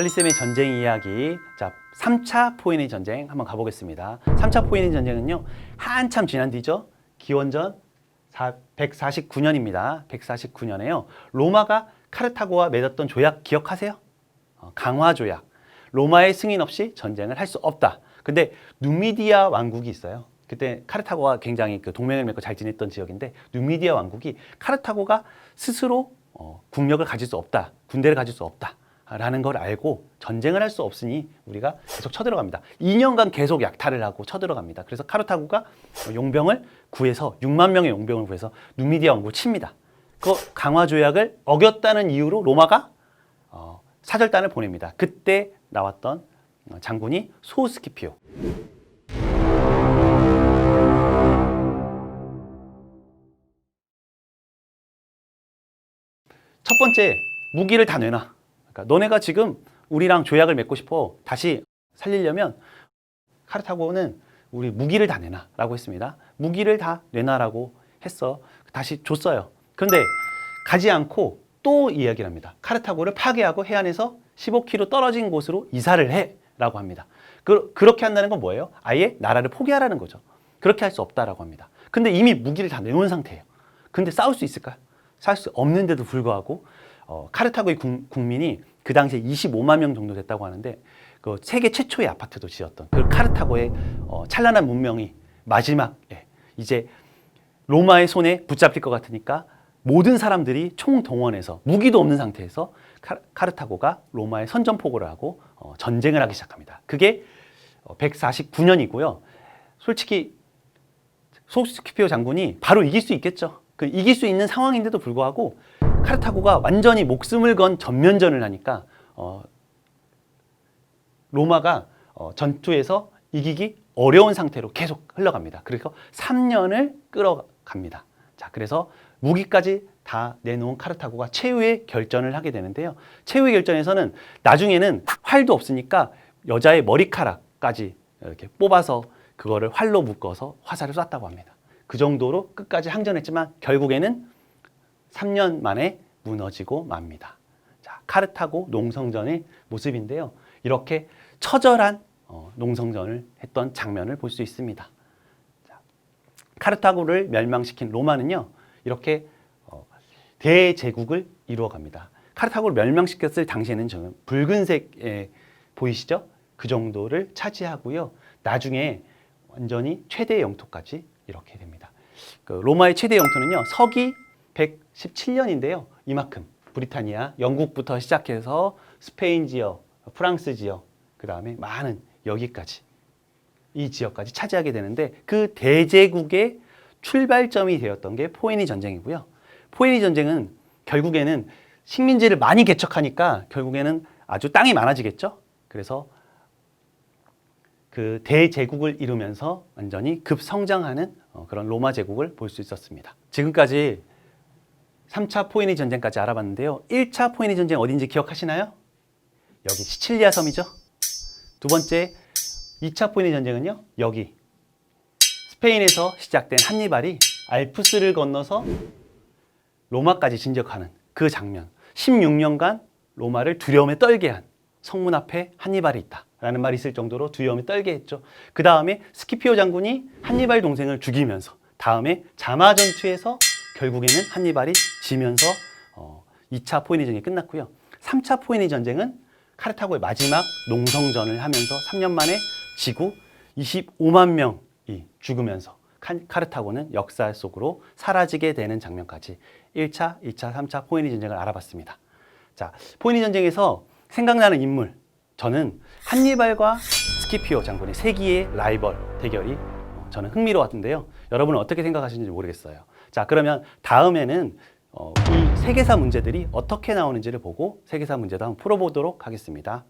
찰리쌤의 전쟁 이야기. 자, 3차 포에니 전쟁 한번 가보겠습니다. 3차 포에니 전쟁은요, 한참 지난 뒤죠. 기원전 149년입니다. 149년에요. 로마가 카르타고와 맺었던 조약 기억하세요? 어, 강화 조약. 로마의 승인 없이 전쟁을 할 수 없다. 근데 누미디아 왕국이 있어요. 그때 카르타고가 굉장히 그 동맹을 맺고 잘 지냈던 지역인데 누미디아 왕국이 카르타고가 스스로 어, 국력을 가질 수 없다. 군대를 가질 수 없다. 라는 걸 알고 전쟁을 할 수 없으니 우리가 계속 쳐들어갑니다. 2년간 계속 약탈을 하고 쳐들어갑니다. 그래서 카르타고가 용병을 구해서 6만 명의 용병을 구해서 누미디아 왕국을 칩니다. 그 강화 조약을 어겼다는 이유로 로마가 어, 사절단을 보냅니다. 그때 나왔던 어, 장군이 소스키피오. 첫 번째 무기를 다 내놔. 그러니까 너네가 지금 우리랑 조약을 맺고 싶어 다시 살리려면 카르타고는 우리 무기를 다 내놔라고 했습니다. 무기를 다 내놔라고 했어. 다시 줬어요. 그런데 가지 않고 또 이야기를 합니다. 카르타고를 파괴하고 해안에서 15km 떨어진 곳으로 이사를 해라고 합니다. 그, 그렇게 한다는 건 뭐예요? 아예 나라를 포기하라는 거죠. 그렇게 할 수 없다라고 합니다. 근데 이미 무기를 다 내놓은 상태예요. 근데 싸울 수 있을까요? 싸울 수 없는데도 불구하고 어, 카르타고의 국, 국민이 그 당시에 25만 명 정도 됐다고 하는데 그 세계 최초의 아파트도 지었던 그 카르타고의 어, 찬란한 문명이 마지막에 이제 로마의 손에 붙잡힐 것 같으니까 모든 사람들이 총동원해서 무기도 없는 상태에서 카- 카르타고가 로마에 선전포고를 하고 어, 전쟁을 하기 시작합니다. 그게 149년이고요. 솔직히 소스키피오 장군이 바로 이길 수 있겠죠. 그 이길 수 있는 상황인데도 불구하고 카르타고가 완전히 목숨을 건 전면전을 하니까 어, 로마가 어, 전투에서 이기기 어려운 상태로 계속 흘러갑니다. 그래서 3년을 끌어갑니다. 자, 그래서 무기까지 다 내놓은 카르타고가 최후의 결전을 하게 되는데요. 최후의 결전에서는 나중에는 활도 없으니까 여자의 머리카락까지 이렇게 뽑아서 그거를 활로 묶어서 화살을 쐈다고 합니다. 그 정도로 끝까지 항전했지만 결국에는 3년 만에 무너지고 맙니다. 자, 카르타고 농성전의 모습인데요. 이렇게 처절한 어, 농성전을 했던 장면을 볼 수 있습니다. 자, 카르타고를 멸망시킨 로마는요, 이렇게 어, 대제국을 이루어갑니다. 카르타고를 멸망시켰을 당시에는 저는 붉은색 보이시죠? 그 정도를 차지하고요. 나중에 완전히 최대 영토까지 이렇게 됩니다. 그 로마의 최대 영토는요, 서기 117년인데요. 이만큼 브리타니아, 영국부터 시작해서 스페인 지역, 프랑스 지역, 그 다음에 많은 여기까지 이 지역까지 차지하게 되는데 그 대제국의 출발점이 되었던 게 포에니 전쟁이고요. 포에니 전쟁은 결국에는 식민지를 많이 개척하니까 결국에는 아주 땅이 많아지겠죠. 그래서 그 대제국을 이루면서 완전히 급성장하는 어, 그런 로마 제국을 볼 수 있었습니다. 지금까지 3차 포에니 전쟁까지 알아봤는데요. 1차 포에니 전쟁 어딘지 기억하시나요? 여기 시칠리아 섬이죠. 두 번째 2차 포에니 전쟁은요. 여기 스페인에서 시작된 한니발이 알프스를 건너서 로마까지 진격하는 그 장면. 16년간 로마를 두려움에 떨게 한 성문 앞에 한니발이 있다 라는 말이 있을 정도로 두려움에 떨게 했죠. 그 다음에 스키피오 장군이 한니발 동생을 죽이면서 다음에 자마 전투에서 결국에는 한니발이 지면서 어, 2차 포에니 전쟁이 끝났고요. 3차 포에니 전쟁은 카르타고의 마지막 농성전을 하면서 3년 만에 지구 25만 명이 죽으면서 카- 카르타고는 역사 속으로 사라지게 되는 장면까지 1차, 2차, 3차 포에니 전쟁을 알아봤습니다. 자, 포에니 전쟁에서 생각나는 인물 저는 한니발과 스키피오 장군의 세기의 라이벌 대결이 어, 저는 흥미로웠는데요. 여러분은 어떻게 생각하시는지 모르겠어요. 자, 그러면 다음에는 어, 이 세계사 문제들이 어떻게 나오는지를 보고 세계사 문제도 한번 풀어보도록 하겠습니다.